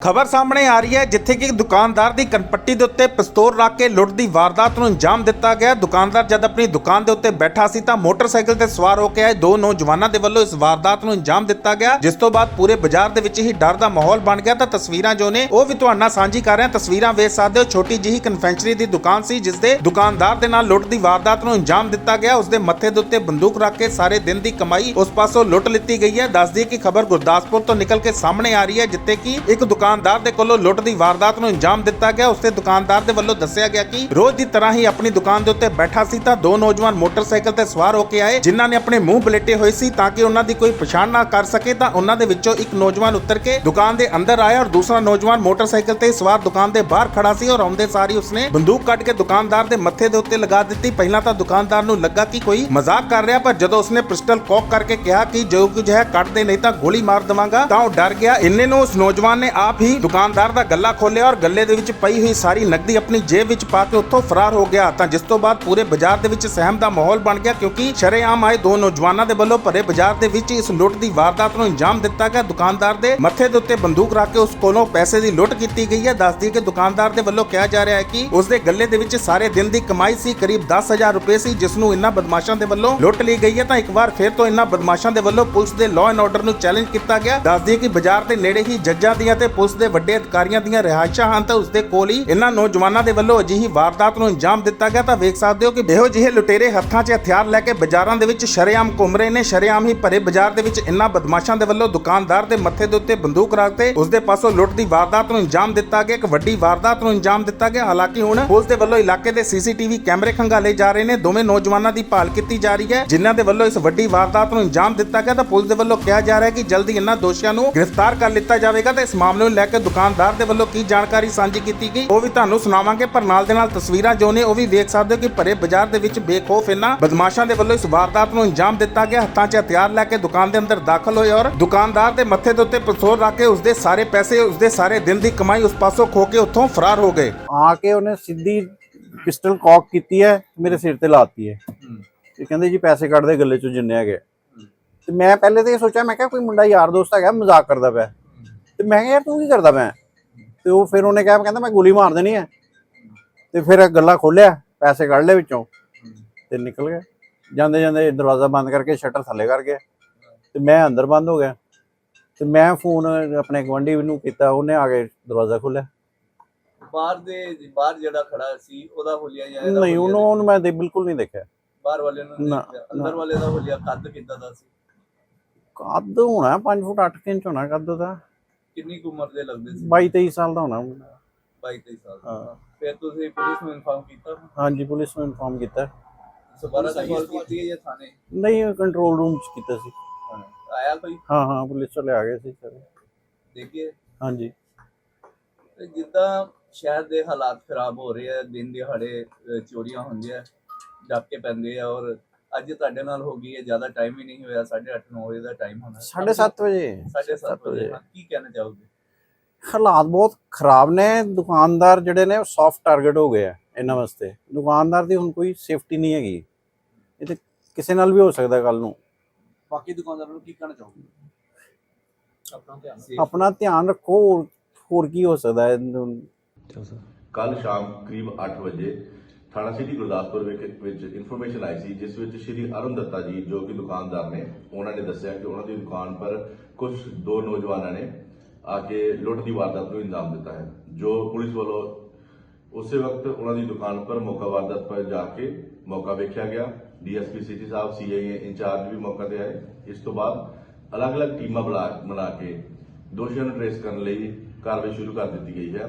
ਖਬਰ ਸਾਹਮਣੇ ਆ ਰਹੀ ਹੈ, ਜਿੱਥੇ ਕਿ ਦੁਕਾਨਦਾਰ ਦੀ ਕਨਪੱਟੀ ਦੇ ਉੱਤੇ ਪਿਸਤੌਲ ਰੱਖ ਕੇ ਲੁੱਟ ਦੀ ਵਾਰਦਾਤ ਨੂੰ ਅੰਜਾਮ ਦਿੱਤਾ ਗਿਆ। ਦੁਕਾਨਦਾਰ ਜਦ ਆਪਣੀ ਦੁਕਾਨ ਦੇ ਉੱਤੇ ਬੈਠਾ ਸੀ ਤਾਂ ਮੋਟਰਸਾਈਕਲ ਤੇ ਸਵਾਰ ਹੋ ਕੇ ਆਏ ਦੋ ਨੌਜਵਾਨਾਂ ਦੇ ਵੱਲੋਂ ਇਸ ਵਾਰਦਾਤ ਨੂੰ ਅੰਜਾਮ ਦਿੱਤਾ ਗਿਆ, ਜਿਸ ਤੋਂ ਬਾਅਦ ਪੂਰੇ ਬਾਜ਼ਾਰ ਦੇ ਵਿੱਚ ਹੀ ਡਰ ਦਾ ਮਾਹੌਲ ਬਣ ਗਿਆ। ਤਾਂ ਤਸਵੀਰਾਂ ਜੋ ਨੇ, ਉਹ ਵੀ ਤੁਹਾਡੇ ਨਾਲ ਸਾਂਝੀ ਕਰ ਰਹੇ। ਹਾਂ ਤਸਵੀਰਾਂ ਵੇਖ ਸਕਦੇ ਹੋ, ਛੋਟੀ ਜਿਹੀ ਕਨਫੈਕਸ਼ਨਰੀ ਦੀ ਦੁਕਾਨ ਸੀ, ਜਿਸ ਦੇ ਦੁਕਾਨਦਾਰ ਦੇ ਨਾਲ ਲੁੱਟ ਦੀ ਵਾਰਦਾਤ ਨੂੰ ਅੰਜਾਮ ਦਿੱਤਾ ਗਿਆ। ਉਸ ਦੇ ਮੱਥੇ ਦੇ ਉੱਤੇ ਬੰਦੂਕ ਰੱਖ ਕੇ ਸਾਰੇ ਦਿਨ ਦੀ ਕਮਾਈ ਉਸ ਪਾਸੋਂ ਲੁੱਟ ਲਿੱਤੀ ਗਈ ਹੈ। ਦੱਸਦੀ ਕਿ ਖਬਰ ਗੁਰਦਾਸਪੁਰ ਤੋਂ ਨਿਕਲ ਕੇ ਸਾਹਮਣੇ ਆ ਰਹੀ ਹੈ, ਜਿੱਥੇ ਕਿ ਇੱਕ ਦੁਕਾਨ ਦੁਕਾਨਦਾਰ ਦੇ ਕੋਲੋਂ ਲੁੱਟ ਦੀ ਵਾਰਦਾਤ ਨੂੰ ਅੰਜਾਮ ਦਿੱਤਾ ਗਿਆ। ਉਸ ਤੇ ਦੁਕਾਨਦਾਰ ਦੇ ਵੱਲੋਂ ਦੱਸਿਆ ਗਿਆ ਕਿ ਰੋਜ਼ ਦੀ ਤਰ੍ਹਾਂ ਹੀ ਆਪਣੀ ਦੁਕਾਨ ਦੇ ਉੱਤੇ ਬੈਠਾ ਸੀ ਤਾਂ ਦੋ ਨੌਜਵਾਨ ਮੋਟਰਸਾਈਕਲ ਤੇ ਸਵਾਰ ਹੋ ਕੇ ਆਏ, ਜਿਨ੍ਹਾਂ ਨੇ ਆਪਣੇ ਮੂੰਹ ਬਲੇਟੇ ਹੋਏ ਸੀ ਤਾਂ ਕਿ ਉਹਨਾਂ ਦੀ ਕੋਈ ਪਛਾਣ ਨਾ ਕਰ ਸਕੇ ਤਾਂ ਉਹਨਾਂ ਦੇ ਵਿੱਚੋਂ ਇੱਕ ਨੌਜਵਾਨ ਉੱਤਰ ਕੇ ਦੁਕਾਨ ਦੇ ਅੰਦਰ ਆਇਆ ਔਰ ਦੂਸਰਾ ਨੌਜਵਾਨ ਮੋਟਰਸਾਈਕਲ ਤੇ ਸਵਾਰ ਦੁਕਾਨ ਦੇ ਬਾਹਰ ਖੜਾ ਸੀ ਔਰ ਆਉਂਦੇ ਸਾਰੀ ਉਸਨੇ ਬੰਦੂਕ ਕੱਢ ਕੇ ਦੁਕਾਨਦਾਰ ਦੇ ਮੱਥੇ ਦੇ ਉੱਤੇ ਲਗਾ ਦਿੱਤੀ। ਪਹਿਲਾਂ ਤਾਂ ਦੁਕਾਨਦਾਰ ਨੂੰ ਲੱਗਾ ਕਿ ਕੋਈ ਮਜ਼ਾਕ ਕਰ ਰਿਹਾ, ਪਰ ਜਦੋਂ ਉਸਨੇ ਪਿਸਟਲ ਕੌਕ ਕਰਕੇ ਕਿਹਾ ਕਿ ਜੋ ਕੁਝ ਹੈ ਕੱਢ ਦੇ ਨਹੀਂ ਤਾਂ ਗੋਲੀ ਮਾਰ ਦਵਾਂਗਾ ਤਾਂ ਉਹ ਡਰ ਗਿਆ। ਇੰਨੇ ਨੂੰ ਉਸ ਨੌਜਵਾਨ ਨੇ ਆਪ ਹੀ ਦੁਕਾਨਦਾਰ ਦਾ ਗੱਲਾ ਖੋਲਿਆ ਔਰ ਗੱਲੇ ਦੇ ਵਿੱਚ ਪਈ ਹੋਈ ਸਾਰੀ ਨਕਦੀ ਆਪਣੀ ਜੇਬ ਵਿੱਚ ਪਾ ਕੇ ਉੱਥੋਂ ਫਰਾਰ ਹੋ ਗਿਆ। ਤਾਂ ਜਿਸ ਤੋਂ ਬਾਅਦ ਪੂਰੇ ਬਾਜ਼ਾਰ ਦੇ ਵਿੱਚ ਸਹਿਮ ਦਾ ਮਾਹੌਲ ਬਣ ਗਿਆ ਕਿਉਂਕਿ ਸ਼ਰੇਆਮ ਆਏ ਦੋ ਨੌਜਵਾਨਾਂ ਦੇ ਵੱਲੋਂ ਭਰੇ ਬਾਜ਼ਾਰ ਦੇ ਵਿੱਚ ਇਸ ਲੁੱਟ ਦੀ ਵਾਰਦਾਤ ਨੂੰ ਅੰਜਾਮ ਦਿੱਤਾ ਗਿਆ। ਦੁਕਾਨਦਾਰ ਦੇ ਮੱਥੇ ਦੇ ਉੱਤੇ ਬੰਦੂਕ ਰੱਖ ਕੇ ਉਸ ਕੋਲੋਂ ਪੈਸੇ ਦੀ ਲੁੱਟ ਕੀਤੀ ਗਈ ਹੈ। ਦੱਸਦੀ ਕਿ ਦੁਕਾਨਦਾਰ ਦੇ ਵੱਲੋਂ ਕਿਹਾ ਜਾ ਰਿਹਾ ਹੈ ਕਿ ਉਸ ਦੇ ਗੱਲੇ ਦੇ ਵਿੱਚ ਸਾਰੇ ਦਿਨ ਦੀ ਕਮਾਈ ਸੀ, ਕਰੀਬ 10000 ਰੁਪਏ ਸੀ, ਜਿਸ ਨੂੰ ਇਨ੍ਹਾਂ ਬਦਮਾਸ਼ਾਂ ਦੇ ਵੱਲੋਂ ਲੁੱਟ ਲਈ ਗਈ ਹੈ। ਤਾਂ ਇੱਕ ਵਾਰ ਫਿਰ ਤੋਂ ਇਨ੍ਹਾਂ ਬਦਮਾਸ਼ਾਂ ਦੇ ਵੱਲੋਂ ਪੁਲਿਸ ਦੇ ਲਾਅ ਐਂਡ ਆਰਡਰ ਨੂੰ ਚੈਲੰਜ ਕੀਤਾ ਗਿਆ। ਦੱਸਦੀ ਕਿ ਬਾਜ਼ਾਰ ਦੇ ਨੇੜੇ ਹੀ ਜੱਜਾਂ ਦੀਆਂ ਤੇ ਪੁਲਿਸ ਦੇ ਵੱਡੇ ਅਧਿਕਾਰੀਆਂ ਦੀਆਂ ਰਿਹਾਇਸ਼ਾਂ ਹਨ ਤਾਂ ਉਸ ਦੇ ਕੋਲ ਹੀ ਇਹਨਾਂ ਨੌਜਵਾਨਾਂ ਦੇ ਵੱਲੋਂ ਅਜਿਹੀ ਵਾਰਦਾਤ ਨੂੰ ਅੰਜਾਮ ਦਿੱਤਾ ਗਿਆ ਤਾਂ ਵੇਖ ਸਕਦੇ ਹੋ ਕਿ ਇਹੋ ਜਿਹੇ ਲੁਟੇਰੇ ਹੱਥਾਂ 'ਚ ਹਥਿਆਰ ਲੈ ਕੇ ਬਾਜ਼ਾਰਾਂ ਦੇ ਵਿੱਚ ਸ਼ਰੇਆਮ ਘੁੰਮ ਰਹੇ ਨੇ। ਸ਼ਰੇਆਮ ਹੀ ਭਰੇ ਬਾਜ਼ਾਰ ਦੇ ਵਿੱਚ ਇਨ੍ਹਾਂ ਬਦਮਾਸ਼ਾਂ ਦੇ ਵੱਲੋਂ ਦੁਕਾਨਦਾਰ ਦੇ ਮੱਥੇ ਦੇ ਉੱਤੇ ਬੰਦੂਕ ਰੱਖ ਕੇ ਉਸ ਦੇ ਪਾਸੋਂ ਲੁੱਟ ਦੀ ਵਾਰਦਾਤ ਨੂੰ ਅੰਜਾਮ ਦਿੱਤਾ ਗਿਆ। ਇੱਕ ਵੱਡੀ ਵਾਰਦਾਤ ਨੂੰ ਅੰਜਾਮ ਦਿੱਤਾ ਗਿਆ। ਹਾਲਾਂਕਿ ਹੁਣ ਪੁਲਿਸ ਦੇ ਵੱਲੋਂ ਇਲਾਕੇ ਦੇ ਸੀਸੀਟੀਵੀ ਕੈਮਰੇ ਖੰਗਾਲੇ ਜਾ ਰਹੇ ਨੇ। ਦੋਵੇਂ ਨੌਜਵਾਨਾਂ ਦੀ ਭਾਲ ਕੀਤੀ ਜਾ ਰਹੀ ਹੈ। ਜਿਨ੍ਹਾਂ ਦੇ ਵੱਲੋਂ ਇਸ ਵੱਡੀ ਵਾਰਦਾਤ ਨੂੰ ਅੰਜਾਮ ਦਿੱਤਾ ਗਿਆ ਤਾਂ ਪੁਲਿਸ ਦੇ ਵੱਲੋਂ ਕਿਹਾ ਜਾ ਰਿਹਾ ਹੈ ਕਿ ਜਲਦੀ ਇਨ੍ਹਾਂ ਦੋਸ਼ੀਆਂ ਨੂੰ ਗ੍ਰਿਫਤਾਰ ਕਰ ਲਿੱਤਾ ਜਾਵੇਗਾ ਤੇ ਇਸ ਮਾਮਲੇ ਨੂੰ ਲੈ ਕੇ ਦੁਕਾਨਦਾਰ ਦੇ ਵੱਲੋਂ ਕੀ ਜਾਣਕਾਰੀ ਸਾਂਝੀ ਕੀਤੀ ਗਈ, ਉਹ ਵੀ ਤੁਹਾਨੂੰ ਸੁਣਾਵਾਂਗੇ, ਪਰ ਨਾਲ ਦੇ ਨਾਲ ਤਸਵੀਰਾਂ ਜੋ ਨੇ ਉਹ ਵੀ ਵੇਖ ਸਕਦੇ ਹੋ ਕਿ ਭਰੇ ਬਾਜ਼ਾਰ ਦੇ ਵਿੱਚ ਬੇਖੌਫ ਇਨ੍ਹਾਂ ਬਦਮਾਸ਼ਾਂ ਦੇ ਵੱਲੋਂ ਇਸ ਵਾਰਦਾਤ ਨੂੰ ਅੰਜਾਮ ਦਿੱਤਾ ਗਿਆ। ਹੱਥਾਂ 'ਚ ਹਥਿਆਰ ਲੈ ਕੇ ਦੁਕਾਨ ਦੇ ਅੰਦਰ ਦਾਖਲ ਹੋਏ ਔਰ ਦੁਕਾਨਦਾਰ ਦੇ ਮੱਥੇ ਦੇ ਉੱਤੇ ਪਿਸਤੌਲ ਰੱਖ ਕੇ ਉਸ ਸਾਰੇ ਪੈਸੇ ਉਸ ਸਾਰੇ ਦਿਨ ਦੀ ਕਮਾਈ ਉਸ ਪਾਸੋਂ ਖੋ ਕੇ ਉੱਥੋਂ ਫਰਾਰ ਹੋ ਗਏ। ਆ ਕੇ ਉਹਨੇ ਸਿੱਧੀ ਪਿਸਟਲ ਕੌਕ ਕੀਤੀ ਹੈ, ਮੇਰੇ ਸਿਰ ਤੇ ਲਾਤੀ ਹੈ। ਤੇ ਕਹਿੰਦੇ ਜੀ ਪੈਸੇ ਕੱਢ ਦੇ, ਗੱਲੇ ਚੋਂ ਜਿੰਨੇ ਹੈਗੇ। ਤੇ ਮੈਂ ਪਹਿਲੇ ਤਾਂ ਇਹ ਸੋਚਿਆ, ਮੈਂ ਕਿਹਾ ਕੋਈ ਮੁੰਡਾ ਯਾਰ ਦੋਸਤ ਹੈਗਾ, ਮਜ਼ਾਕ ਕਰਦਾ ਪਿਆ। ਤੇ ਮੈਂ ਕਿਹਾ ਯਾਰ ਤੂੰ ਕੀ ਕਰਦਾ ਪਿਆ? ਤੇ ਉਹ ਫਿਰ ਉਹਨੇ ਕਿਹਾ ਕਹਿੰਦਾ ਮੈਂ ਗੋਲੀ ਮਾਰ ਦੇਣੀ ਹੈ ਤੇ ਫਿਰ ਗੱਲਾ ਖੋਲਿਆ ਪੈਸੇ ਕੱਢ ਲਏ ਵਿੱਚੋਂ ਤੇ ਨਿਕਲ ਗਿਆ। ਜਾਂਦੇ ਜਾਂਦੇ ਦਰਵਾਜ਼ਾ ਬੰਦ ਕਰਕੇ ਸ਼ਟਰ ਥੱਲੇ ਕਰ ਗਿਆ ਤੇ ਮੈਂ ਅੰਦਰ ਬੰਦ ਹੋ ਗਿਆ। ਤੇ ਮੈਂ ਫੋਨ ਆਪਣੇ ਗੁਆਂਢੀ ਨੂੰ ਕੀਤਾ ਉਹਨੇ ਆ ਕੇ ਦਰਵਾਜ਼ਾ ਖੋਲਿਆ ਬਾਹਰ ਦੇ ਬਾਹਰ ਜਿਹੜਾ ਖੜਾ ਸੀ ਉਹਦਾ ਹੁਲੀਆ ਜਾਂ ਇਹਦਾ ਨਹੀਂ ਹੁਲੀਆ ਉਹਨੂੰ ਉਹਨੂੰ ਮੈਂ ਦੇ ਬਿਲਕੁਲ ਨਹੀਂ ਦੇਖਿਆ। ਬਾਹਰ ਵਾਲੇ ਨੂੰ ਨਹੀਂ ਨਾ, ਦੇਖਿਆ। ਅੰਦਰ ਵਾਲੇ ਦਾ ਹੁਲੀਆ ਕੱਦ ਕਿੱਦਾਂ ਦਾ ਸੀ? ਕੱਦ ਹੋਣਾ 5 ਫੁੱਟ 8 ਇੰਚ ਹੋਣਾ ਕੱਦ ਦਾ ਕਿੰਨੀ ਕੁ ਉਮਰ ਦੇ ਲੱਗਦੇ ਸੀ? 22 23 ਸਾਲ ਦਾ ਹੋਣਾ ਮੁੰਡਾ। 22 23 ਸਾਲ ਹਾਂ। ਦਾ ਫਿਰ ਤੁਸੀਂ ਪੁਲਿਸ ਨੂੰ ਇਨਫਾਰਮ ਕੀਤਾ? ਹਾਂਜੀ ਪੁਲਿਸ ਨੂੰ ਇਨਫਾਰਮ ਕੀਤਾ। ਸਵਾਰਾ ਦਾ ਕਾਲ ਕੀਤੀ ਹੈ ਜਾਂ ਥਾਣੇ? ਨਹੀਂ ਕੰਟਰੋਲ ਰੂਮ ਚ ਕੀਤਾ ਸੀ। ਆਇਆ ਕੋਈ? ਹਾਂ ਹਾਂ ਪੁਲਿਸ ਵਾਲੇ ਆ ਗਏ ਸੀ ਸਰ। ਦੇਖੀਏ। ਹਾਂਜੀ। ਤੇ ਜਿੱਦਾਂ ਸ਼ਹਿਰ ਦੇ ਹਾਲਾਤ ਖਰਾਬ ਹੋ ਰਹੇ ਆ ਦਿਨ ਦਿਹਾੜੇ ਅਹ, ਚੋਰੀਆਂ ਹੁੰਦੀਆਂ ਡਾਕੇ ਪੈਂਦੇ ਆ ਔਰ ਅੱਜ ਤੁਹਾਡੇ ਨਾਲ ਹੋ ਗਈ ਹੈ ਜ਼ਿਆਦਾ ਟਾਈਮ ਹੀ ਨਹੀਂ ਹੋਇਆ 8:30 9 ਵਜੇ ਦਾ ਟਾਈਮ ਹੋਣਾ। 7:30 ਵਜੇ। 7:30 ਵਜੇ ਹਾਂ, ਕੀ ਕਹਿਣਾ ਚਾਹੋਗੇ? ਹਾਲਾਤ ਬਹੁਤ ਖਰਾਬ ਨੇ ਦੁਕਾਨਦਾਰ ਜਿਹੜੇ ਨੇ ਉਹ ਸੌਫਟ ਟਾਰਗੇਟ ਹੋ ਗਏ ਆ ਇਹਨਾਂ ਵਾਸਤੇ। ਦੁਕਾਨਦਾਰ ਦੀ ਹੁਣ ਕੋਈ ਸੇਫਟੀ ਨਹੀਂ ਹੈਗੀ। ਇਹ ਤੇ ਕਿਸੇ ਨਾਲ ਵੀ ਹੋ ਸਕਦਾ ਕੱਲ ਨੂੰ। ਬਾਕੀ ਦੁਕਾਨਦਾਰਾਂ ਨੂੰ ਕੀ ਕਹਿਣਾ ਚਾਹੋਗੇ? ਆਪਣਾ ਧਿਆਨ ਆਪਣਾ ਧਿਆਨ ਰੱਖੋ ਹੋਰ- ਹੋਰ ਕੀ ਹੋ ਸਕਦਾ ਹੈ? ਕੱਲ ਸ਼ਾਮ ਕਰੀਬ 8 ਵਜੇ ਥਾਣਾ ਸਿਟੀ ਗੁਰਦਾਸਪੁਰ ਵਿਖ- ਵਿੱਚ ਇਨਫੋਰਮੇਸ਼ਨ ਆਈ ਸੀ, ਜਿਸ ਵਿੱਚ ਸ਼੍ਰੀ ਅਰੁਣ ਦੱਤਾ ਜੀ, ਜੋ ਕਿ ਦੁਕਾਨਦਾਰ ਨੇ, ਉਹਨਾਂ ਨੇ ਦੱਸਿਆ ਕਿ ਉਹਨਾਂ ਦੀ ਦੁਕਾਨ ਪਰ ਕੁਝ ਦੋ ਨੌਜਵਾਨਾਂ ਨੇ ਆ ਕੇ ਲੁੱਟ ਦੀ ਵਾਰਦਾਤ ਨੂੰ ਇੰਜਾਮ ਦਿੱਤਾ ਹੈ, ਜੋ ਪੁਲਿਸ ਵੱਲੋਂ ਉਸੇ ਵਕਤ ਉਹਨਾਂ ਦੀ ਦੁਕਾਨ ਪਰ ਮੌਕਾ ਵਾਰਦਾਤ ਪਰ ਜਾ ਕੇ ਮੌਕਾ ਵੇਖਿਆ ਗਿਆ। ਡੀਐਸਪੀ ਸਿਟੀ ਸਾਹਿਬ, ਸੀਆਈਏ ਇੰਚਾਰਜ ਵੀ ਮੌਕਾ ਤੇ ਆਏ। ਇਸ ਤੋਂ ਬਾਅਦ ਅਲੱਗ-ਅਲੱਗ ਟੀਮਾਂ ਬਣਾ ਬਣਾ ਕੇ ਦੋਸ਼ੀਆਂ ਨੂੰ ਟ੍ਰੇਸ ਕਰਨ ਲਈ ਕਾਰਵਾਈ ਸ਼ੁਰੂ ਕਰ ਦਿੱਤੀ ਗਈ ਹੈ।